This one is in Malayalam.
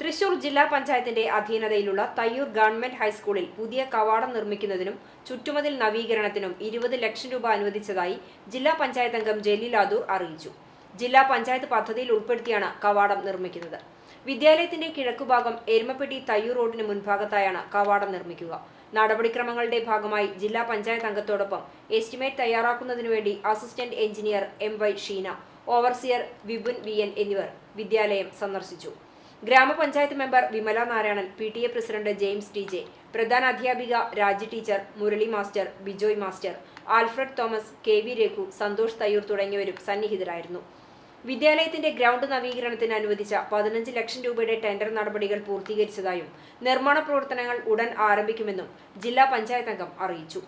തൃശൂർ ജില്ലാ പഞ്ചായത്തിന്റെ അധീനതയിലുള്ള തയ്യൂർ ഗവൺമെന്റ് ഹൈസ്കൂളിൽ പുതിയ കവാടം നിർമ്മിക്കുന്നതിനും ചുറ്റുമതിൽ നവീകരണത്തിനും ഇരുപത് ലക്ഷം രൂപ അനുവദിച്ചതായി ജില്ലാ പഞ്ചായത്ത് അംഗം ജലീലാദൂർ അറിയിച്ചു. ജില്ലാ പഞ്ചായത്ത് പദ്ധതിയിൽ ഉൾപ്പെടുത്തിയാണ് കവാടം നിർമ്മിക്കുന്നത്. വിദ്യാലയത്തിന്റെ കിഴക്കുഭാഗം എരുമപ്പെട്ടി തയ്യൂർ റോഡിന് മുൻഭാഗത്തായാണ് കവാടം നിർമ്മിക്കുക. നടപടിക്രമങ്ങളുടെ ഭാഗമായി ജില്ലാ പഞ്ചായത്ത് അംഗത്തോടൊപ്പം എസ്റ്റിമേറ്റ് തയ്യാറാക്കുന്നതിനു വേണ്ടി assistant engineer M Y Sheena overseer Vipun V N എന്നിവർ വിദ്യാലയം സന്ദർശിച്ചു. Grama panchayat member Vimala Narayanan P T A president James T J പ്രധാന അധ്യാപിക Raji teacher Murali master Bijoy master Alfred Thomas K V Raghu Santhosh Thayyur തുടങ്ങിയവരും സന്നിഹിതരായിരുന്നു. വിദ്യാലയത്തിന്റെ ഗ്രൗണ്ട് നവീകരണത്തിന് അനുവദിച്ച പതിനഞ്ച് ലക്ഷം രൂപയുടെ ടെൻഡർ നടപടികൾ പൂർത്തീകരിച്ചതായും നിർമ്മാണ പ്രവർത്തനങ്ങൾ ഉടൻ ആരംഭിക്കുമെന്നും ജില്ലാ പഞ്ചായത്ത് അംഗം അറിയിച്ചു.